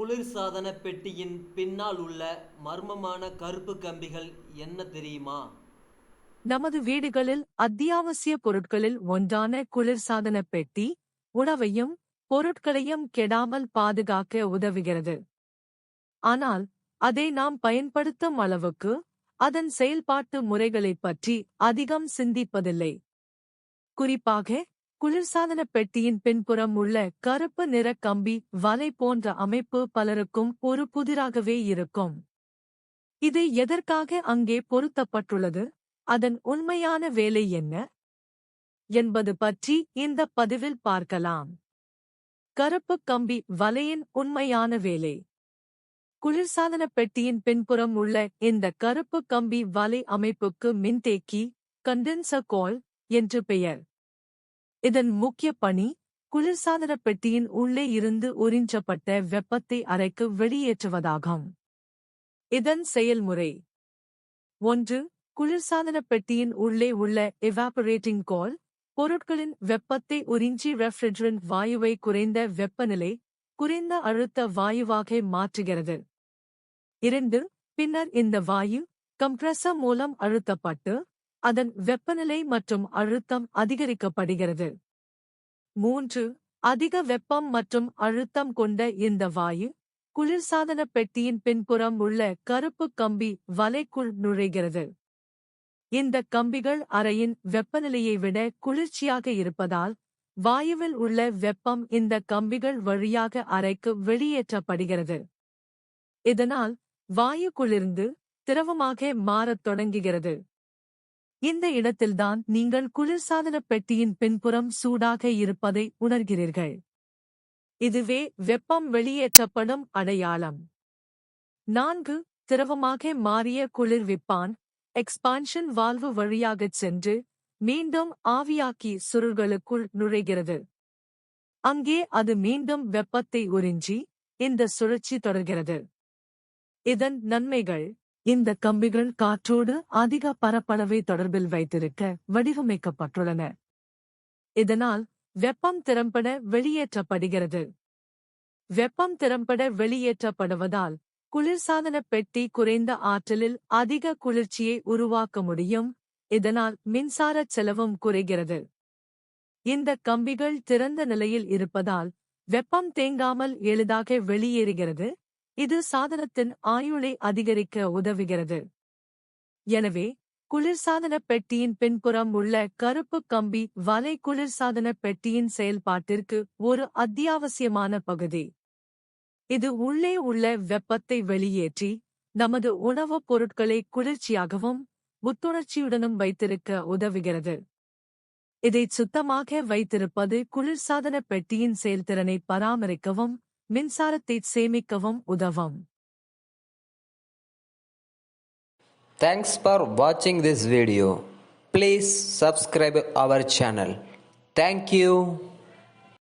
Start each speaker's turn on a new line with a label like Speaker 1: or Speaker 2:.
Speaker 1: குளிர்சாதன பெட்டியின் பின்னால் உள்ள மர்மமான கருப்பு கம்பிகள் என்ன தெரியுமா?
Speaker 2: நமது வீடுகளில் அத்தியாவசிய பொருட்களில் ஒன்றான குளிர்சாதன பெட்டி உணவையும் பொருட்களையும் கெடாமல் பாதுகாக்க உதவுகிறது. ஆனால் அதை நாம் பயன்படுத்தும் அளவுக்கு அதன் செயல்பாட்டு முறைகளைப் பற்றி அதிகம் சிந்திப்பதில்லை. குறிப்பாக குளிர்சாதன பெட்டியின் பின்புறம் உள்ள கருப்பு நிற கம்பி வலை போன்ற அமைப்பு பலருக்கும் ஒரு புதிராகவே இருக்கும். இது எதற்காக அங்கே பொருத்தப்பட்டுள்ளது? அதன் உண்மையான வேலை என்ன? என்பது பற்றி இந்த பதிவில் பார்க்கலாம். கருப்பு கம்பி வலையின் உண்மையான வேலை. குளிர்சாதன பெட்டியின் பின்புறம் உள்ள இந்த கருப்பு கம்பி வலை அமைப்புக்கு மின்தேக்கி கண்டென்சர் கோல் என்று பெயர். இதன் முக்கிய பணி குளிர்சாதன பெட்டியின் உள்ளே இருந்து உறிஞ்சப்பட்ட வெப்பத்தை அறைக்கு வெளியேற்றுவதாகும். இதன் செயல்முறை. ஒன்று குளிர்சாதன பெட்டியின் உள்ளே உள்ள எவாபரேட்டிங் கோல் பொருட்களின் வெப்பத்தை உறிஞ்சி ரெஃப்ரிஜரண்ட் வாயுவை குறைந்த வெப்பநிலை குறைந்த அழுத்த வாயுவாக மாற்றுகிறது. இரண்டு பின்னர் இந்த வாயு கம்ப்ரஸர் மூலம் அழுத்தப்பட்டு அதன் வெப்பநிலை மற்றும் அழுத்தம் அதிகரிக்கப்படுகிறது. மூன்று அதிக வெப்பம் மற்றும் அழுத்தம் கொண்ட இந்த வாயு குளிர்சாதன பெட்டியின் பின்புறம் உள்ள கருப்பு கம்பி வலைக்குள் நுழைகிறது. இந்த கம்பிகள் அறையின் வெப்பநிலையை விட குளிர்ச்சியாக இருப்பதால் வாயுவில் உள்ள வெப்பம் இந்த கம்பிகள் வழியாக அறைக்கு வெளியேற்றப்படுகிறது. இதனால் வாயு குளிர்ந்து திரவமாக மாறத் தொடங்குகிறது. இந்த இடத்தில்தான் நீங்கள் குளிர்சாதன பெட்டியின் பின்புறம் சூடாக இருப்பதை உணர்கிறீர்கள். இதுவே வெப்பம் வெளியேற்றப்படும் அடையாளம். நான்கு திரவமாக மாறிய குளிர்விப்பான் எக்ஸ்பான்ஷன் வால்வு வழியாகச் சென்று மீண்டும் ஆவியாக்கி சுருள்களுக்குள் நுழைகிறது. அங்கே அது மீண்டும் வெப்பத்தை உறிஞ்சி இந்த சுழற்சி தொடர்கிறது. இதன் நன்மைகள் இந்த கம்பிகள் காற்றோடு அதிக பரப்பளவை தொடர்பில் வைத்திருக்க வடிவமைக்கப்பட்டுள்ளன. இதனால் வெப்பம் திறம்பட வெளியேற்றப்படுகிறது. வெப்பம் திறம்பட வெளியேற்றப்படுவதால் குளிர்சாதன பெட்டி குறைந்த ஆற்றலில் அதிக குளிர்ச்சியை உருவாக்க முடியும். இதனால் மின்சாரச் செலவும் குறைகிறது. இந்த கம்பிகள் திறந்த நிலையில் இருப்பதால் வெப்பம் தேங்காமல் எளிதாக வெளியேறுகிறது. இது சாதனத்தின் ஆயுளை அதிகரிக்க உதவுகிறது. எனவே குளிர்சாதன பெட்டியின் பின்புறம் உள்ள கருப்பு கம்பி வலை குளிர்சாதன பெட்டியின் செயல்பாட்டிற்கு ஒரு அத்தியாவசியமான பகுதி. இது உள்ளே உள்ள வெப்பத்தை வெளியேற்றி நமது உணவுப் பொருட்களை குளிர்ச்சியாகவும் புத்துணர்ச்சியுடனும் வைத்திருக்க உதவுகிறது. இதை சுத்தமாக வைத்திருப்பது குளிர்சாதன பெட்டியின் செயல்திறனை பராமரிக்கவும் மின்சாரத்தை சேமிக்கவும் உதவும்
Speaker 3: தேங்க்ஸ் ஃபார் வாட்சிங் this video please subscribe our channel thank you